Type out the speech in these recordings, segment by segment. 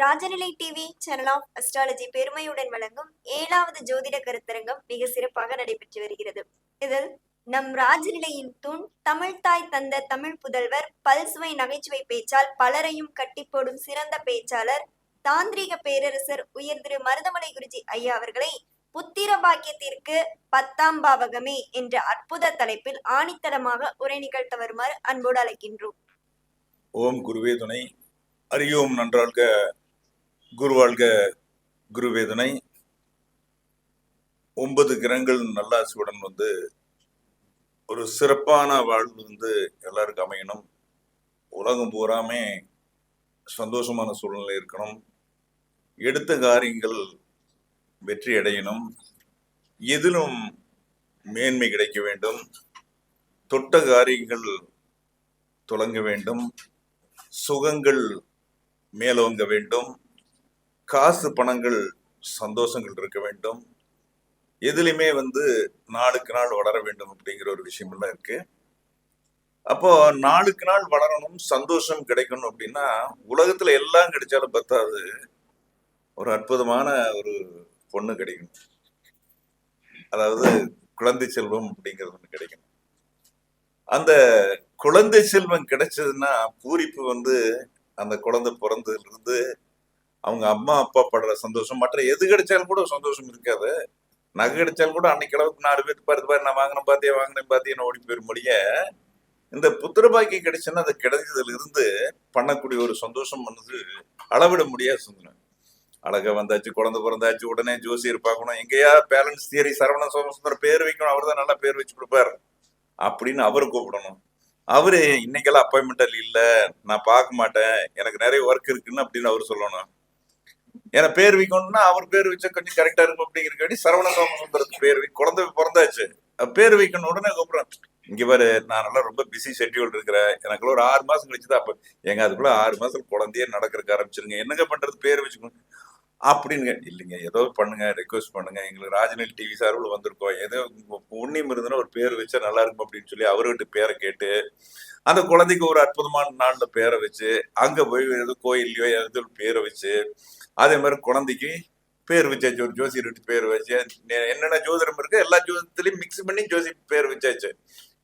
Rajanilai TV channel of astrology பெருமையுடன் வழங்கும் ஏழாவது ஜோதிட கருத்தரங்கம் மிக சிறப்பாக நடைபெற்று வருகிறது. இதில் நம் ராஜநிலையின் தூண் தமிழ் தாய் தந்த தமிழ் புதல்வர் பல்சுவை நகைச்சுவை பேச்சால் பலரையும் கட்டி போடும் சிறந்த பேச்சாளர் தாந்திரிக பேரரசர் உயர் திரு மருதமலை குருஜி ஐயா அவர்களை புத்திர பாக்கியத்திற்கு பத்தாம் பாவகமே என்ற அற்புத தலைப்பில் ஆணித்தரமாக உரை நிகழ்த்த வருமாறு அன்போடு அழைக்கின்றோம். ஓம் குருவே துணை. அறியோம் நன்றாக குருவாழ்க வாழ்க குருவேதனை. ஒன்பது கிரகங்கள் நல்லாசியுடன் வந்து ஒரு சிறப்பான வாழ்வு வந்து எல்லாருக்கும் அமையணும். உலகம் பூராமே சந்தோஷமான சூழ்நிலை இருக்கணும். எடுத்த காரியங்கள் வெற்றி அடையணும். எதிலும் மேன்மை கிடைக்க வேண்டும். தொட்ட காரியங்கள் தொடங்க வேண்டும். சுகங்கள் மேலோங்க வேண்டும். காசு பணங்கள் சந்தோஷங்கள் இருக்க வேண்டும். எதுலையுமே வந்து நாளுக்கு நாள் வளர வேண்டும் அப்படிங்கிற ஒரு விஷயமெல்லாம் இருக்கு. அப்போ நாளுக்கு நாள் வளரணும் சந்தோஷம் கிடைக்கணும் அப்படின்னா உலகத்துல எல்லாம் கிடைச்சாலும் பத்தாது. ஒரு அற்புதமான ஒரு பொண்ணு கிடைக்கும் அதாவது குழந்தை செல்வம் அப்படிங்கிறது ஒன்று கிடைக்கும் அந்த குழந்தை செல்வம் கிடைச்சதுன்னா பூரிப்பு வந்து அந்த குழந்தை பிறந்ததுல இருந்து அவங்க அம்மா அப்பா படுற சந்தோஷம். மற்ற எது கிடைச்சாலும் கூட சந்தோஷம் இருக்காது. நகை கிடைச்சாலும் கூட அன்னைக்கு அளவுக்கு நாலு பேர் பாரு பாரு நான் வாங்கின பாத்தியா வாங்கினேன் பாத்தியா ஓடி போயிரும் மொழிய இந்த புத்திர பாக்கியம் கிடைச்சுன்னா அது கிடைச்சதுல இருந்து பண்ணக்கூடிய ஒரு சந்தோஷம் பண்ணது அளவிட முடியாது சொந்தன. அழகா வந்தாச்சு குழந்தை பிறந்தாச்சு உடனே ஜோசியர் பார்க்கணும் எங்கேயா பேலன்ஸ் தியரி சரவண சோமசுந்தர் பேர் வைக்கணும் அவர் தான் நல்லா பேர் வச்சு கொடுப்பாரு. அப்படின்னு அவரை கூப்பிடணும். அவரு இன்னைக்கெல்லாம் அப்பாயின்மெண்ட் இல்லை நான் பார்க்க மாட்டேன். எனக்கு நிறைய ஒர்க் இருக்குன்னு அப்படின்னு அவர் சொல்லணும். ஏன்னா பேர் வைக்கணும்னா அவர் பேர் வச்சா கொஞ்சம் கரெக்டா இருக்கும் அப்படிங்கிறக்காடி சரவண சோமசுந்தரத்துக்கு பேர் குழந்தை பிறந்தாச்சு. பேர் வைக்கணும் உடனே கூப்பிடுறேன் இங்க பாரு நான் நல்லா ரொம்ப பிஸி ஷெட்யூல் இருக்கிறேன். எனக்குள்ள ஒரு ஆறு மாசம் கழிச்சுதான் அப்ப எங்க அதுக்குள்ள ஆறு மாசம் குழந்தையே நடக்கிறதுக்கு ஆரம்பிச்சிருங்க. என்னங்க பண்றது பேர் வச்சுக்கணும்? அப்படின்னு இல்லைங்க ஏதோ பண்ணுங்க ரெக்வஸ்ட் பண்ணுங்க. எங்களுக்கு ராஜநீல் டிவி சார்பில் வந்திருக்கோம். ஏதோ புண்ணியம் இருந்ததுன்னா ஒரு பேர் வச்சா நல்லா இருக்கும் அப்படின்னு சொல்லி அவர்கிட்ட பேரை கேட்டு அந்த குழந்தைக்கு ஒரு அற்புதமான நாள்ல பேரை வச்சு அங்க போய் ஏதோ கோயில்லையோ ஏதோ பேரை வச்சு அதே மாதிரி குழந்தைக்கு பேர் வச்சாச்சு ஒரு ஜோசியர்கிட்ட பேர் வச்சு. என்னென்ன ஜோதிடம் இருக்கு எல்லா ஜோதிடத்துலையும் மிக்ஸ் பண்ணி ஜோசி பேர் வச்சாச்சு.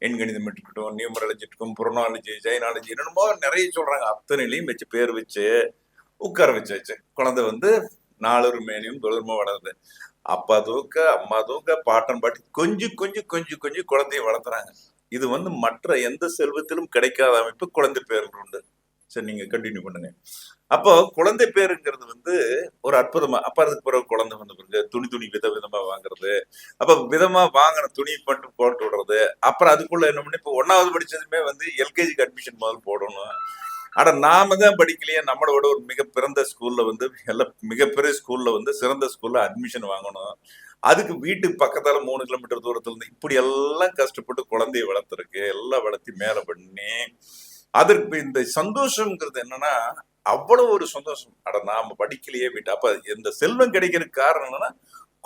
எண்கணிதம் இருக்கட்டும் நியூமராலஜி இருக்கும் புரோனாலஜி ஜைனாலஜி என்னென்னமோ நிறைய சொல்றாங்க. அத்தனையிலையும் வச்சு பேர் வச்சு உட்கார வச்சாச்சு. குழந்தை வந்து நாலு மேனியும் தொடர்மா வளருது. அப்பா தூக்க அம்மா தூக்க பாட்டன் பாட்டி கொஞ்சம் கொஞ்சம் கொஞ்சம் கொஞ்சம் குழந்தைய வளர்த்துறாங்க. இது வந்து மற்ற எந்த செல்வத்திலும் கிடைக்காத அமைப்பு குழந்தை பேர்கள் உண்டு. சரி நீங்க கண்டினியூ பண்ணுங்க. அப்போ குழந்தை பேருங்கிறது வந்து ஒரு அற்புதமா அப்ப அதுக்கு பிறகு குழந்தை வந்து பிறகு துணி துணி வித விதமா வாங்குறது அப்ப விதமா வாங்கின துணி மட்டும் போட்டு விடுறது அப்புறம் அதுக்குள்ள என்ன பண்ணி இப்போ ஒன்னாவது படிச்சதுமே வந்து எல்கேஜிக்கு அட்மிஷன் முதல் போடணும். ஆனா நாம தான் படிக்கலையே நம்மளோட ஒரு மிக பிறந்த ஸ்கூல்ல வந்து எல்லாம் மிகப்பெரிய ஸ்கூல்ல வந்து சிறந்த ஸ்கூல்ல அட்மிஷன் வாங்கணும். அதுக்கு வீட்டுக்கு பக்கத்தால மூணு கிலோமீட்டர் தூரத்துல இருந்து இப்படி எல்லாம் கஷ்டப்பட்டு குழந்தைய வளர்த்துருக்கு எல்லாம் வளர்த்தி மேல பண்ணி அதற்கு இந்த சந்தோஷம்ங்கிறது என்னன்னா அவ்வளவு ஒரு சந்தோஷம். அட நாம படிக்கலையே வீட்டு. அப்ப இந்த செல்வம் கிடைக்கிறதுக்கு காரணம் என்னன்னா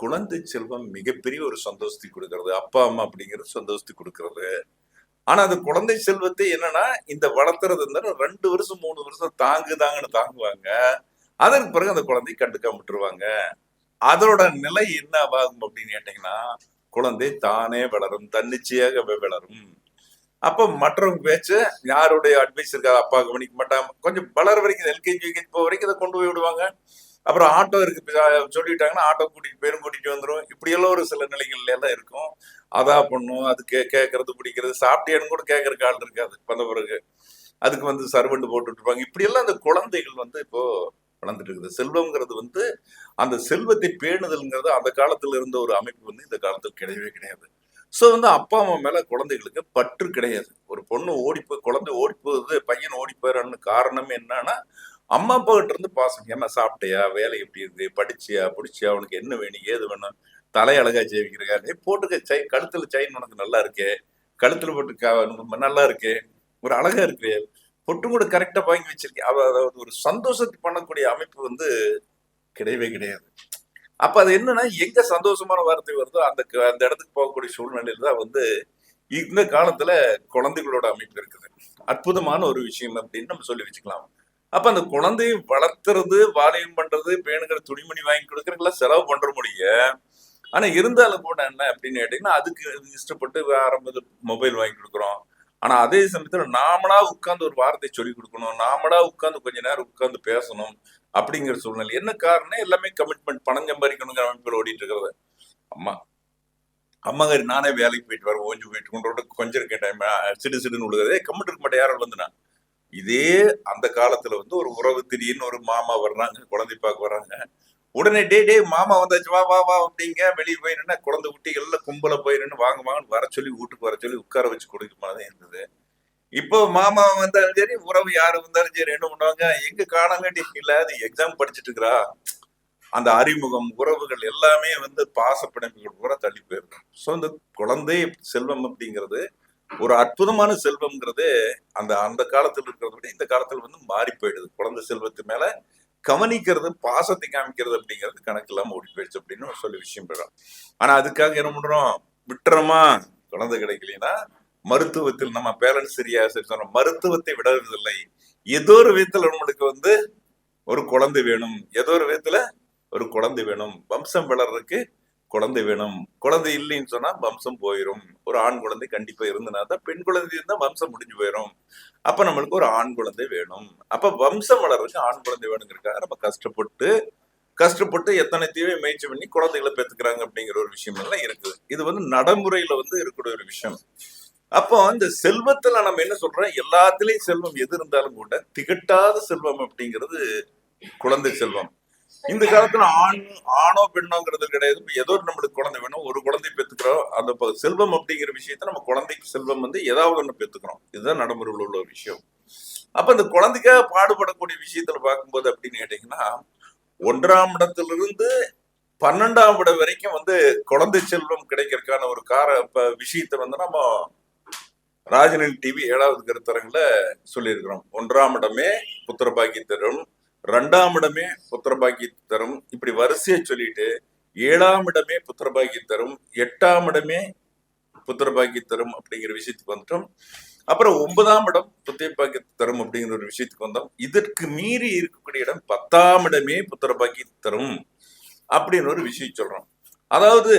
குழந்தை செல்வம் மிகப்பெரிய ஒரு சந்தோஷத்தை கொடுக்கறது. அப்பா அம்மா அப்படிங்கிறது சந்தோஷத்தை கொடுக்கறது. ஆனா அந்த குழந்தை செல்வத்தை என்னன்னா இந்த வளர்த்துறது இருந்தாலும் ரெண்டு வருஷம் மூணு வருஷம் தாங்குதாங்கன்னு தாங்குவாங்க. அதற்கு பிறகு அந்த குழந்தை கண்டுக்காம விட்டுருவாங்க. அதோட நிலை என்ன ஆகும் அப்படின்னு கேட்டீங்கன்னா குழந்தை தானே வளரும் தன்னிச்சையாக வளரும். அப்ப மற்றவங்க பேச்சு யாருடைய அட்வைஸ் இருக்கா? அப்பா கவனிக்க மாட்டாங்க. கொஞ்சம் வளர வரைக்கும் எல்கேஜி யூகேஜி போக வரைக்கும் இதை கொண்டு போய் விடுவாங்க. அப்புறம் ஆட்டோ இருக்கு. சொல்லிட்டாங்கன்னா ஆட்டோ கூட்டிட்டு பேரும் கூட்டிட்டு வந்துடும் இப்படியெல்லாம் ஒரு சில நிலைகள்ல எல்லாம் இருக்கும். அதா பண்ணும். அது கே கேட்கறது பிடிக்கிறது சாப்பிட்டேன்னு கூட கேட்கறக்கு ஆள் இருக்காது. வந்த பிறகு அதுக்கு வந்து சர்வெண்ட் போட்டு இருப்பாங்க. இப்படியெல்லாம் அந்த குழந்தைகள் வந்து இப்போ வளர்ந்துட்டு இருக்குது. செல்வம்ங்கிறது வந்து அந்த செல்வத்தை பேணுதல்ங்கிறது அந்த காலத்துல இருந்த ஒரு அமைப்பு வந்து இந்த காலத்தில் கிடையவே கிடையாது. ஸோ வந்து அப்பா அம்மா மேலே குழந்தைகளுக்கு பற்று கிடையாது. ஒரு பொண்ணு ஓடி போய் குழந்தை ஓடி போகுது பையன் ஓடி போயிடறான்னு காரணம் என்னன்னா அம்மா அப்பா கிட்ட இருந்து பாசம். என்ன சாப்பிட்டியா? வேலை எப்படி இருக்கு? படிச்சியா? பிடிச்சியா? உனக்கு என்ன வேணும்? ஏது வேணும்? தலை அழகா ஜெயிக்கிறா போட்டுக்க. சை கழுத்துல செயின் உனக்கு நல்லா இருக்கு. கழுத்துல போட்டு நல்லா இருக்கு. ஒரு அழகா இருக்கு. பொட்டு கூட கரெக்டா வாங்கி வச்சிருக்கேன் அதாவது ஒரு சந்தோஷத்துக்கு பண்ணக்கூடிய அமைப்பு வந்து கிடையவே கிடையாது. அப்ப அது என்னன்னா எங்க சந்தோஷமான வார்த்தை வருதோ அந்த அந்த இடத்துக்கு போகக்கூடிய சூழ்நிலையில தான் வந்து இந்த காலத்துல குழந்தைகளோட அமைப்பு இருக்குது. அற்புதமான ஒரு விஷயம் அப்படின்னு நம்ம சொல்லி வச்சுக்கலாம். அப்ப அந்த குழந்தையை வளர்த்துறது வாலியம் பண்றது பேணுங்கிற துணிமணி வாங்கி கொடுக்கறதுல செலவு பண்ற முடிய ஆனா இருந்தாலும் கூட என்ன அப்படின்னு கேட்டீங்கன்னா அதுக்கு இஷ்டப்பட்டு ஆரம்பத்தில் மொபைல் வாங்கி கொடுக்குறோம். ஆனா அதே சமயத்துல நாமளா உட்கார்ந்து ஒரு வார்த்தை சொல்லி கொடுக்கணும். நாமளா உட்கார்ந்து கொஞ்ச நேரம் உட்கார்ந்து பேசணும். அப்படிங்கிற சூழ்நிலை. என்ன காரணம் எல்லாமே கமிட்மெண்ட் பணம் சம்பாதிக்கணுங்கிற அமைப்பில் ஓடிட்டு இருக்கிறது. அம்மா அம்மாங்க நானே வேலைக்கு போயிட்டு வரேன் ஓஞ்சு போயிட்டு கொண்டு கொஞ்சம் இருக்கேன் டைம் சிடு சிடுன்னு விழுகிறதே கம்மிட்டு இருக்க மாட்டேன் யாரும் வந்து நான். இதே அந்த காலத்துல வந்து ஒரு உறவு திடீர்னு ஒரு மாமா வர்றாங்க குழந்தை பார்க்க வர்றாங்க. உடனே டே டே மாமா வந்தாச்சு வா வா வா அப்படிங்க. வெளியே போயிருந்தா குழந்தை குட்டி எல்லாம் கும்பல போயிருன்னு வாங்க வாங்கன்னு வர சொல்லி வீட்டுக்கு வர சொல்லி உட்கார வச்சு கொடுக்க மாதிரி இருந்தது. இப்போ மாமா வந்தாலும் சரி உறவு யாரு வந்தாலும் சரி என்ன பண்ணுவாங்க எங்க காணாங்கட்டி இல்ல அது எக்ஸாம் படிச்சுட்டு இருக்கிறா அந்த அறிமுகம் உறவுகள் எல்லாமே வந்து பாச பிணைப்புகள் பூரா தள்ளி போயிருக்கும் ஸோ இந்த குழந்தை செல்வம் அப்படிங்கிறது ஒரு அற்புதமான செல்வம்ங்கிறது அந்த அந்த காலத்தில் இருக்கிறத விட இந்த காலத்துல வந்து மாறி போயிடுது. குழந்தை செல்வத்து மேல கவனிக்கிறது பாசத்தை காமிக்கிறது அப்படிங்கிறது கணக்கு இல்லாம ஓடி போயிடுச்சு அப்படின்னு சொல்லி விஷயம் போயிடும் ஆனா அதுக்காக என்ன பண்றோம்? விட்டுறோமா? குழந்தை கிடைக்கலன்னா மருத்துவத்தில் நம்ம பேரண்ட்ஸ் சரியா சரி சொன்னோம் மருத்துவத்தை விடுவதில்லை ஏதோ ஒரு விதத்துல நம்மளுக்கு வந்து ஒரு குழந்தை வேணும். ஏதோ ஒரு விதத்துல ஒரு குழந்தை வேணும். வம்சம் வளர்றதுக்கு குழந்தை வேணும். குழந்தை இல்லைன்னு சொன்னா வம்சம் போயிடும் ஒரு ஆண் குழந்தை கண்டிப்பா இருந்தனா தான் பெண் குழந்தை இருந்தா வம்சம் முடிஞ்சு போயிடும் அப்ப நம்மளுக்கு ஒரு ஆண் குழந்தை வேணும். அப்ப வம்சம் வளர்றதுக்கு ஆண் குழந்தை வேணுங்கிறக்காக நம்ம கஷ்டப்பட்டு கஷ்டப்பட்டு எத்தனை தீவை முயற்சி பண்ணி குழந்தைகளை பெற்றுக்கிறாங்க அப்படிங்கிற ஒரு விஷயம் எல்லாம் இருக்குது. இது வந்து நடைமுறையில வந்து இருக்கக்கூடிய ஒரு விஷயம். அப்போ இந்த செல்வத்துல நம்ம என்ன சொல்றோம்? எல்லாத்துலயும் செல்வம் எது இருந்தாலும் கூட திகட்டாத செல்வம் அப்படிங்கிறது குழந்தை செல்வம். இந்த காலத்துல ஆண் ஆணோ பெண்ணோங்கிறது கிடையாது. ஏதோ ஒரு நம்மளுக்கு குழந்தை வேணும். ஒரு குழந்தை பெத்துக்கிறோம். அந்த செல்வம் அப்படிங்கிற விஷயத்த நம்ம குழந்தைக்கு செல்வம் வந்து ஏதாவது ஒண்ணு பெத்துக்கிறோம். இதுதான் நடைமுறையில் உள்ள ஒரு விஷயம். அப்ப இந்த குழந்தைக்காக பாடுபடக்கூடிய விஷயத்துல பார்க்கும்போது அப்படின்னு கேட்டீங்கன்னா ஒன்றாம் இடத்திலிருந்து பன்னெண்டாம் இடம் வரைக்கும் வந்து குழந்தை செல்வம் கிடைக்கிறதுக்கான ஒரு கார ப- விஷயத்தை வந்து நம்ம ராஜனின் டிவி ஏழாவது கருத்தரங்கில் சொல்லியிருக்கிறோம். ஒன்றாம் இடமே புத்திரபாக்கி தரும் ரெண்டாம் இடமே புத்திரபாக்கி தரும் இப்படி வரிசையை சொல்லிட்டு ஏழாம் இடமே புத்திரபாக்கி தரும் எட்டாம் இடமே புத்திரபாக்கி தரும் அப்படிங்கிற விஷயத்துக்கு வந்துட்டோம். அப்புறம் ஒன்பதாம் இடம் புத்திரபாக்கி தரும் அப்படிங்கிற ஒரு விஷயத்துக்கு வந்தோம். இதற்கு மீறி இருக்கக்கூடிய இடம் பத்தாம் இடமே புத்திரபாக்கி தரும் அப்படின்னு ஒரு விஷயம் சொல்றோம். அதாவது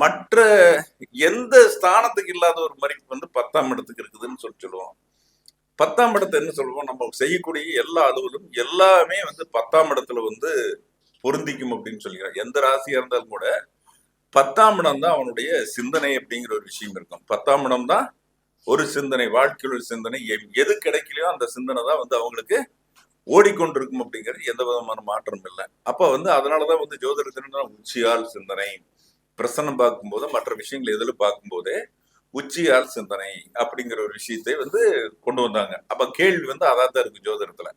மற்ற எந்த ஸ்தானத்துக்கு இல்லாத ஒரு மதிப்பு வந்து பத்தாம் இடத்துக்கு இருக்குதுன்னு சொல்லி சொல்லுவோம். பத்தாம் இடத்தை என்ன சொல்லுவோம்? நம்ம செய்யக்கூடிய எல்லா அலுவலும் எல்லாமே வந்து பத்தாம் இடத்துல வந்து பொருந்திக்கும் அப்படின்னு சொல்லிக்கிறோம் எந்த ராசியா இருந்தாலும் கூட பத்தாம் இடம் தான் அவனுடைய சிந்தனை அப்படிங்கிற ஒரு விஷயம் இருக்கும். பத்தாம் இடம் தான் ஒரு சிந்தனை வாழ்க்கையில் ஒரு சிந்தனை எது கிடைக்கலையோ அந்த சிந்தனை தான் வந்து அவங்களுக்கு ஓடிக்கொண்டிருக்கும் அப்படிங்கிறது எந்த விதமான மாற்றம் இல்லை. அப்போ வந்து அதனாலதான் வந்து ஜோதிடத்தின உச்சியால் சிந்தனை. பிரசன்னம் பார்க்கும்போது மற்ற விஷயங்கள் எதில் பார்க்கும்போதே உச்சியால் சிந்தனை அப்படிங்கிற ஒரு விஷயத்தை வந்து கொண்டு வந்தாங்க. அப்ப கேள்வி வந்து அதான் தான் இருக்கு ஜோதிடத்துல.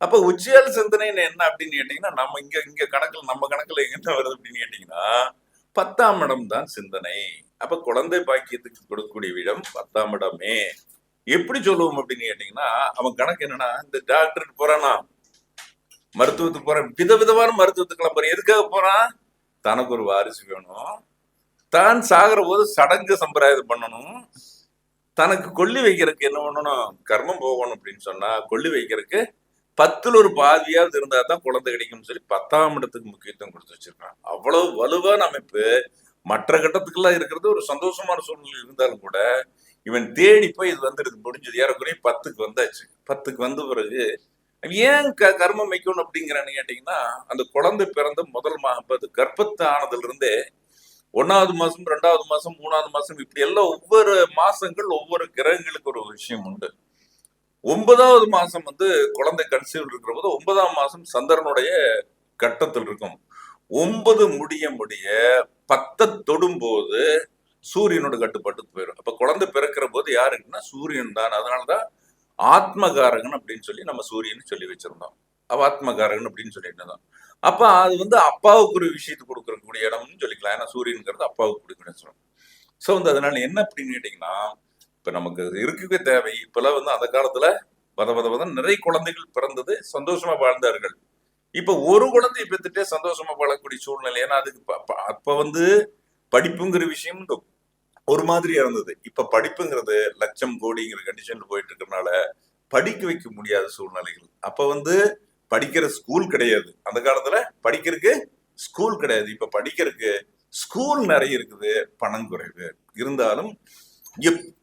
அப்ப உச்சியால் சிந்தனைன்னு என்ன அப்படின்னு கேட்டீங்கன்னா நம்ம இங்க இங்க கணக்குல நம்ம கணக்குல என்ன வருது அப்படின்னு கேட்டீங்கன்னா பத்தாம் இடம் தான் சிந்தனை. அப்ப குழந்தை பாக்கியத்துக்கு கொடுக்கக்கூடிய இடம் பத்தாம் இடமே. எப்படி சொல்லுவோம் அப்படின்னு கேட்டீங்கன்னா அவன் கணக்கு என்னன்னா இந்த டாக்டருக்கு போறானா? மருத்துவத்துக்கு போறான். விதவிதமான மருத்துவத்துக்கெல்லாம் போறான் எதுக்காக போறான்? தனக்கு ஒரு வாரிசு வேணும். தான் சாகிற போது சடங்கு சம்பிரதாயம் பண்ணணும். தனக்கு கொல்லி வைக்கிறதுக்கு என்ன பண்ணணும்? கர்மம் போகணும் அப்படின்னு சொன்னா கொல்லி வைக்கிறதுக்கு பத்துல ஒரு பாதியாவது இருந்தா தான் குழந்தை கிடைக்கும்னு சொல்லி பத்தாம் இடத்துக்கு முக்கியத்துவம் கொடுத்து வச்சிருக்கான் அவ்வளவு வலுவான அமைப்பு. மற்ற கட்டத்துக்கெல்லாம் இருக்கிறது ஒரு சந்தோஷமான சூழ்நிலை இருந்தாலும் கூட இவன் தேடி போய் இது வந்துடுது முடிஞ்சது. ஏறக்குறைய பத்துக்கு வந்தாச்சு. பத்துக்கு வந்த பிறகு ஏன் க கர்மம் வைக்கணும் அப்படிங்கிறான்னு கேட்டீங்கன்னா அந்த குழந்தை பிறந்த முதல் மாதம் அது கர்ப்பத்து ஆனதுல இருந்தே ஒன்னாவது மாசம் ரெண்டாவது மாசம் மூணாவது மாசம் இப்படி எல்லாம் ஒவ்வொரு மாசங்கள் ஒவ்வொரு கிரகங்களுக்கு ஒரு விஷயம் உண்டு. ஒன்பதாவது மாசம் வந்து குழந்தை கன்சீவ் இருக்கிற போது ஒன்பதாம் மாசம் சந்திரனுடைய கட்டத்தில் இருக்கும். ஒன்பது முடிய முடிய பத்தை தொடும்போது சூரியனோட கட்டுப்பாட்டுக்கு போயிடும் அப்ப குழந்தை பிறக்கிற போது யாருக்குன்னா சூரியன் தான். அதனாலதான் ஆத்மகாரகன் அப்படின்னு சொல்லி நம்ம சூரியன் சொல்லி வச்சிருந்தோம். அவாத்மகாரகன் அப்படின்னு சொல்லிட்டு இருந்தோம். அப்ப அது வந்து அப்பாவுக்கு ஒரு விஷயத்தை கொடுக்கக்கூடிய இடம்னு சொல்லிக்கலாம். ஏன்னா சூரியனுங்கிறது அப்பாவுக்கு கொடுக்கணும் சொல்லணும் ஸோ வந்து அதனால என்ன அப்படின்னு கேட்டீங்கன்னா இப்ப நமக்கு இருக்கவே தேவை. இப்பெல்லாம் வந்து அந்த காலத்துல வத வத வத நிறைய குழந்தைகள் பிறந்தது சந்தோஷமா வாழ்ந்தார்கள். இப்ப ஒரு குழந்தையை பெற்றுட்டே சந்தோஷமா வாழக்கூடிய சூழ்நிலை. ஏன்னா அதுக்கு அப்போ அப்ப வந்து படிப்புங்கிற விஷயம் இந்த ஒரு மாதிரியா இருந்தது. இப்ப படிப்புங்கிறது லட்சம் கோடிங்கிற கண்டிஷன்ல போயிட்டு இருக்கறனால படிக்க வைக்க முடியாத சூழ்நிலைகள். அப்ப வந்து படிக்கிற ஸ்கூல் கிடையாது. அந்த காலத்துல படிக்கிறதுக்கு ஸ்கூல் கிடையாது. இப்ப படிக்கிறதுக்கு ஸ்கூல் நிறைய இருக்குது. பணம் குறைவு. இருந்தாலும் எப்-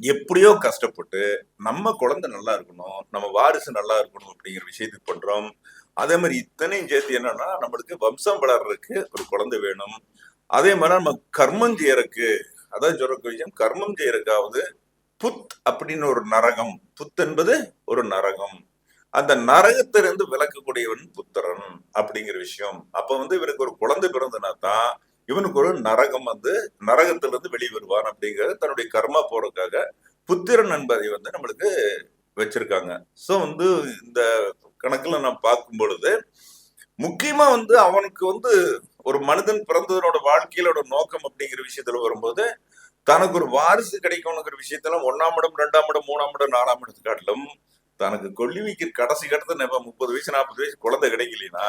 எப்படியோ கஷ்டப்பட்டு நம்ம குழந்தை நல்லா இருக்கணும் நம்ம வாரிசு நல்லா இருக்கணும் அப்படிங்கிற விஷயத்துக்கு பண்றோம். அதே மாதிரி இத்தனையும் சேர்த்து என்னன்னா நம்மளுக்கு வம்சம் வளர்றதுக்கு ஒரு குழந்தை வேணும். அதே மாதிரி நம்ம கர்மம் செய்யறதுக்கு அதான் சொல்ற விஷயம் கர்மம் செய்யறதுக்காவது புத் அப்படின்னு ஒரு நரகம். புத் என்பது ஒரு நரகம். அந்த நரகத்திலிருந்து விளக்கக்கூடியவன் புத்திரன் அப்படிங்கிற விஷயம். அப்ப வந்து இவருக்கு ஒரு குழந்தை பிறந்தனா தான் இவனுக்கு ஒரு நரகம் வந்து நரகத்திலிருந்து வெளியே வருவான் அப்படிங்கிறது தன்னுடைய கர்மா போறதுக்காக புத்திரன் என்பதை வந்து நம்மளுக்கு வச்சிருக்காங்க. ஸோ வந்து இந்த கணக்குல நான் பார்க்கும் பொழுது முக்கியமா வந்து அவனுக்கு வந்து ஒரு மனிதன் பிறந்ததனோட வாழ்க்கையிலோட நோக்கம் அப்படிங்கிற விஷயத்துல வரும்போது தனக்கு ஒரு வாரிசு கிடைக்கணுங்கிற விஷயத்துல ஒன்னாம் இடம் ரெண்டாம் இடம் மூணாம் இடம் நாலாம் இடத்து காட்டிலும் தனக்கு கொல்லி வைக்கிற கடைசி கட்டத்தை நம்ம முப்பது வயசு நாற்பது வயசு குழந்தை கிடைக்கலனா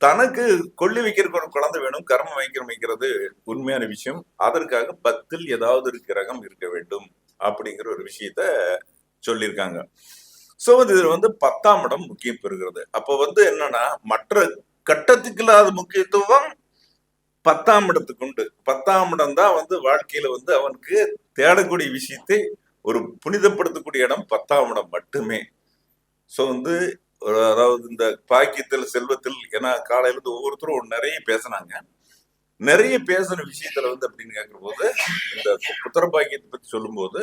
தனக்கு கொள்ளி வைக்கிறதுக்கு ஒரு குழந்தை வேணும் கர்மம் வைக்கிற வைக்கிறது உண்மையான விஷயம். அதற்காக பத்தில் ஏதாவது ஒரு கிரகம் இருக்க வேண்டும் அப்படிங்கிற ஒரு விஷயத்த சொல்லியிருக்காங்க. ஸோ வந்து இதில் வந்து பத்தாம் இடம் முக்கியம் பெறுகிறது. அப்போ வந்து என்னன்னா மற்ற கட்டத்துக்கு இல்லாத முக்கியத்துவம் பத்தாம் இடத்துக்கு உண்டு. பத்தாம் இடம் தான் வந்து வாழ்க்கையில வந்து அவனுக்கு தேடக்கூடிய விஷயத்தை ஒரு புனிதப்படுத்தக்கூடிய இடம் பத்தாம் இடம் மட்டுமே. ஸோ வந்து அதாவது இந்த பாக்கியத்தில் செல்வத்தில் ஏன்னா காலையில இருந்து ஒவ்வொருத்தரும் நிறைய பேசினாங்க. நிறைய பேசின விஷயத்துல வந்து அப்படின்னு கேட்கிற போது இந்த புத்திர பாக்கியத்தை பத்தி சொல்லும்போது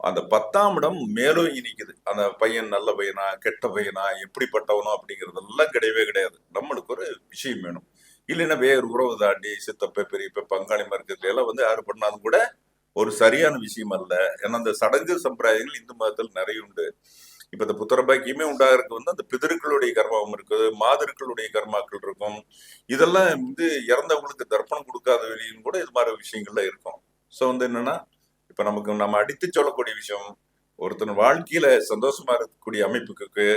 அந்த பத்தாம் இடம் மேலும் இனிக்குது. அந்த பையன் நல்ல பையனா கெட்ட பையனா எப்படிப்பட்டவனோ அப்படிங்கறதெல்லாம் கிடையவே கிடையாது. நம்மளுக்கு ஒரு விஷயம் வேணும். இல்லைன்னா வேறு உறவு தாண்டி சித்தப்ப பெரியப்ப பங்காளி மருத்துவத்துல எல்லாம் வந்து யாரு பண்ணாலும் கூட ஒரு சரியான விஷயம் அல்ல. ஏன்னா அந்த சடங்கு சம்பிரதாயங்கள் இந்து மதத்தில் நிறைய உண்டு. இப்ப இந்த புத்திர பாக்கியமே உண்டாகிறதுக்கு வந்து அந்த பிதர்களுடைய கர்மாவும் இருக்குது மாதர்களுடைய கர்மாக்கள் இருக்கும். இதெல்லாம் வந்து இறந்தவங்களுக்கு தர்ப்பணம் கொடுக்காத வெளியும் கூட இது மாதிரி விஷயங்கள்லாம் இருக்கும். ஸோ வந்து என்னன்னா இப்ப நமக்கு நம்ம அடித்து சொல்லக்கூடிய விஷயம் ஒருத்தன் வாழ்க்கையில சந்தோஷமா இருக்கக்கூடிய அமைப்புக்கு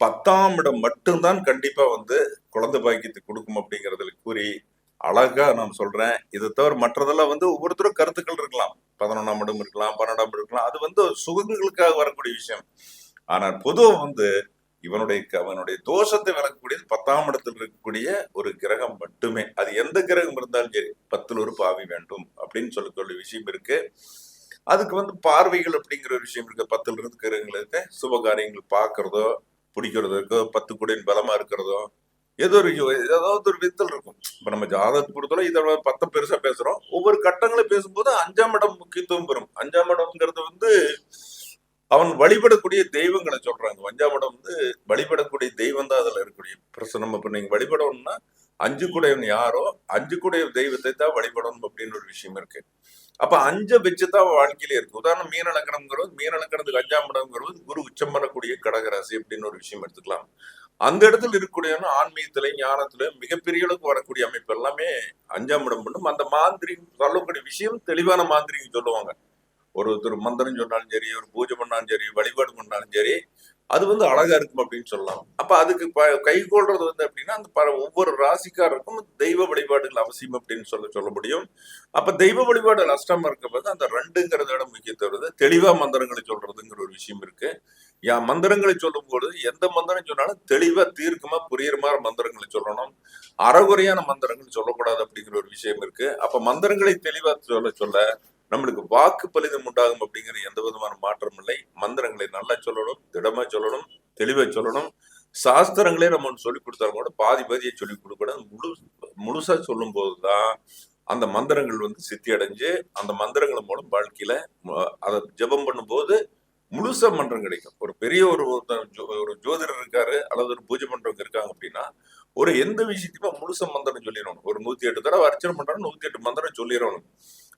பத்தாம் இடம் மட்டும்தான் கண்டிப்பா வந்து குழந்தை பாக்கியத்தை கொடுக்கும் அப்படிங்கறதுல கூறி அழகா நான் சொல்றேன். இதை தவிர மற்றதெல்லாம் வந்து ஒவ்வொருத்தரும் கருத்துக்கள் இருக்கலாம். பதினொன்றாம் இடம் இருக்கலாம் பன்னெண்டாம் இடம் இருக்கலாம். அது வந்து சுகங்களுக்காக வரக்கூடிய விஷயம். ஆனால் பொதுவா வந்து இவனுடைய அவனுடைய தோஷத்தை விளக்கக்கூடியது பத்தாம் இடத்தில் இருக்கக்கூடிய ஒரு கிரகம் மட்டுமே. அது எந்த கிரகம் இருந்தாலும் சரி பத்தில் ஒரு பாவி வேண்டும் அப்படின்னு சொல்லக்கூடிய விஷயம் இருக்கு. அதுக்கு வந்து பார்வைகள் அப்படிங்கிற ஒரு விஷயம் இருக்கு. பத்துல இருந்து கிரகங்களுக்கு சுப காரியங்கள் பார்க்கறதோ பிடிக்கிறதோ இருக்கோ பத்து குடியின் பலமா இருக்கிறதோ ஏதோ ஒரு ஏதாவது ஒரு வித்தல் இருக்கும். இப்ப நம்ம ஜாதகத்தை கொடுத்தாலும் இதை பத்தம் பெருசா பேசுறோம். ஒவ்வொரு கட்டங்களும் பேசும்போது அஞ்சாம் இடம் முக்கியத்துவம் பெறும். அஞ்சாம் இடம்ங்கிறது வந்து அவன் வழிபடக்கூடிய தெய்வங்களை சொல்றாங்க. அஞ்சாம் வந்து வழிபடக்கூடிய தெய்வம் தான் அதுல இருக்கக்கூடிய பிரச்சனை இப்ப நீங்க வழிபடணும்னா அஞ்சு குடையவன் யாரோ அஞ்சு குடைய தெய்வத்தை தான் வழிபடணும் அப்படின்னு ஒரு விஷயம் இருக்கு. அப்ப அஞ்ச வச்சுதான் வாழ்க்கையில இருக்கு. உதாரணம் மீனலக்கணம்ங்கிறது மீனலக்கணத்துக்கு மீன அஞ்சாம் இடம்ங்கிறது குரு உச்சம் பண்ணக்கூடிய கடகராசி அப்படின்னு ஒரு விஷயம் எடுத்துக்கலாம். அந்த இடத்துல இருக்கக்கூடிய ஆன்மீகத்தில ஞானத்துல மிகப்பெரிய அளவுக்கு வரக்கூடிய அமைப்பு எல்லாமே அஞ்சாம் இடம் பண்ணும். அந்த மாந்திரி சொல்லக்கூடிய விஷயம் தெளிவான மாந்திரிங்க சொல்லுவாங்க. ஒருத்தர் மந்திரம் சொன்னாலும் சரி ஒரு பூஜை பண்ணாலும் சரி வழிபாடு பண்ணாலும் சரி அது வந்து அழகா இருக்கும் அப்படின்னு சொல்லலாம். அப்ப அதுக்கு ப- கை கொள்றது வந்து அப்படின்னா அந்த ப- ஒவ்வொரு ராசிக்காரருக்கும் தெய்வ வழிபாடுகள் அவசியம் அப்படின்னு சொல்ல சொல்ல முடியும். அப்ப தெய்வ வழிபாடு அஷ்டமா இருக்கும்போது அந்த ரெண்டுங்கிறத விட முக்கியத்துவம் தெளிவா மந்திரங்களை சொல்றதுங்கிற ஒரு விஷயம் இருக்கு. யா மந்திரங்களை சொல்லும்போது எந்த மந்திரம் சொன்னாலும் தெளிவா தீர்க்கமா புரியுற மாதிரி மந்திரங்களை சொல்லணும். அறகுறையான மந்திரங்கள் சொல்லக்கூடாது அப்படிங்கிற ஒரு விஷயம் இருக்கு. அப்ப மந்திரங்களை தெளிவா சொல்ல சொல்ல நம்மளுக்கு வாக்கு பலிதம் உண்டாகும் அப்படிங்கிற எந்த விதமான மாற்றம் இல்லை. மந்திரங்களை நல்லா சொல்லணும் திடமா சொல்லணும் தெளிவா சொல்லணும். சாஸ்திரங்களே நம்ம ஒன்று சொல்லி கொடுத்தாலும் கூட பாதி பாதியை சொல்லி கொடுக்கக்கூடாது முழு முழுசா சொல்லும் போதுதான் அந்த மந்திரங்கள் வந்து சித்தி அடைஞ்சு அந்த மந்திரங்கள் மூலம் வாழ்க்கையில அதை ஜெபம் பண்ணும்போது முழுசா மன்றம் கிடைக்கும். ஒரு பெரிய ஒரு ஒரு ஜோதிடர் இருக்காரு அல்லது ஒரு பூஜை பண்றவங்க இருக்காங்க அப்படின்னா ஒரு எந்த விஷயத்தையுமே முழுச மந்திரம் சொல்லிடணும். ஒரு நூத்தி எட்டு தடவை அர்ச்சனை பண்றாங்க நூத்தி எட்டு மந்திரம் சொல்லிடணும்.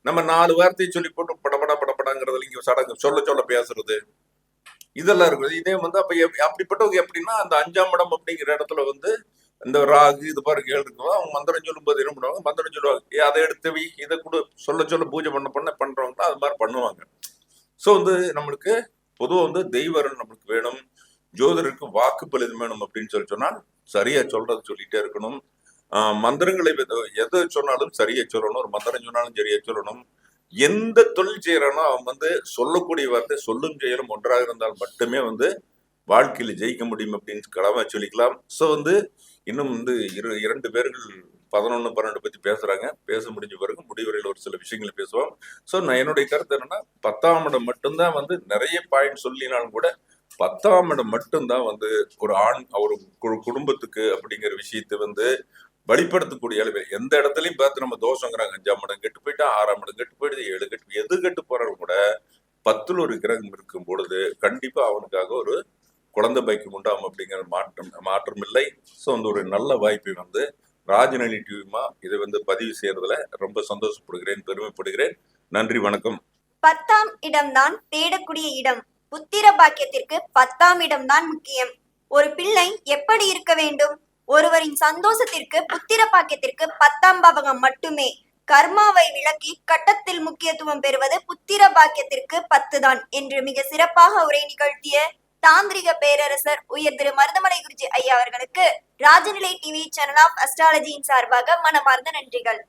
நம்ம நாலு வார்த்தையை சொல்லி போட்டு படபடா படபடாங்கிறதுல இங்க சடங்கு. சொல்ல சொல்ல பேசுறது. இதெல்லாம் இருக்குது. இதே வந்து அப்ப எப்- அப்படிப்பட்டவங்க எப்படின்னா அந்த அஞ்சாம் இடம் அப்படிங்கிற இடத்துல வந்து இந்த ராகு இது பாருங்க ஏழு இருக்கும் அவங்க மந்திரம் சொல்லும்போது என்ன பண்ணுவாங்க? மந்திரம் சொல்லுவாங்க. அதை எடுத்து வை இதை கூட. சொல்ல சொல்ல பூஜை பண்ண பண்ண பண்றவங்க அது மாதிரி பண்ணுவாங்க. ஸோ வந்து நம்மளுக்கு பொதுவாக வந்து தெய்வரன் நம்மளுக்கு வேணும். ஜோதிடருக்கு வாக்கு பலிதம் வேணும் அப்படின்னு சொல்லி சொன்னால் சரியா சொல்றது சொல்லிட்டே இருக்கணும். மந்திரங்களை எதை சொன்னாலும் சரியை சொல்லணும் ஒரு மந்திரம் சொன்னாலும் சரியை சொல்லணும் எந்த தொழில் செய்யறானோ அவன் வந்து சொல்லக்கூடிய வார்த்தை சொல்லும் செயலும் ஒன்றாக இருந்தால் மட்டுமே வந்து வாழ்க்கையில ஜெயிக்க முடியும் அப்படின்னு கடமை சொல்லிக்கலாம். ஸோ வந்து இன்னும் வந்து இரு இரண்டு பேர்கள் பதினொன்று பன்னெண்டு பற்றி பேசுகிறாங்க பேச முடிஞ்ச பிறகு முடிவுரையில் ஒரு சில விஷயங்களை பேசுவோம். ஸோ நான் என்னுடைய கருத்து என்னன்னா பத்தாம் இடம் மட்டும்தான் வந்து நிறைய பாயிண்ட் சொல்லினாலும் கூட பத்தாம் இடம் மட்டும்தான் வந்து ஒரு ஆண் ஒரு குடும்பத்துக்கு அப்படிங்கிற விஷயத்தை வந்து வெளிப்படுத்தக்கூடிய அளவு எந்த இடத்துலையும் பார்த்து நம்ம தோஷங்கிறாங்க. அஞ்சாம் இடம் கெட்டு போயிட்டா ஆறாம் இடம் கெட்டு போயிடுது ஏழு கெட்டு எது கெட்டு போறவங்க கூட பத்துல ஒரு கிரகம் இருக்கும் பொழுது கண்டிப்பா அவனுக்காக ஒரு குழந்தை பைக்கு உண்டாகும் அப்படிங்கிற மாற்றம் மாற்றம் இல்லை. ஸோ அந்த ஒரு நல்ல வாய்ப்பை வந்து ராஜநலி டிவிமா இதை வந்து பதிவு செய்யறதுல ரொம்ப சந்தோஷப்படுகிறேன் பெருமைப்படுகிறேன். நன்றி வணக்கம். பத்தாம் இடம்தான் தேடக்கூடிய இடம். புத்திர பாக்கியத்திற்கு பத்தாம் இடம்தான் முக்கியம். ஒரு பிள்ளை எப்படி இருக்க வேண்டும்? ஒருவரின் சந்தோஷத்திற்கு புத்திர பாக்கியத்திற்கு பத்தாம் பாவகம் மட்டுமே. கர்மாவை விளக்கி கட்டத்தில் முக்கியத்துவம் பெறுவது புத்திர பாக்கியத்திற்கு பத்து தான் என்று மிக சிறப்பாக உரை நிகழ்த்திய தாந்திரிக பேரரசர் உயர் திரு மருதமலை குருஜி ஐயா அவர்களுக்கு ராஜநிலை டிவி சேனல் ஆஃப் அஸ்ட்ராலஜியின் சார்பாக மனமார்ந்த நன்றிகள்.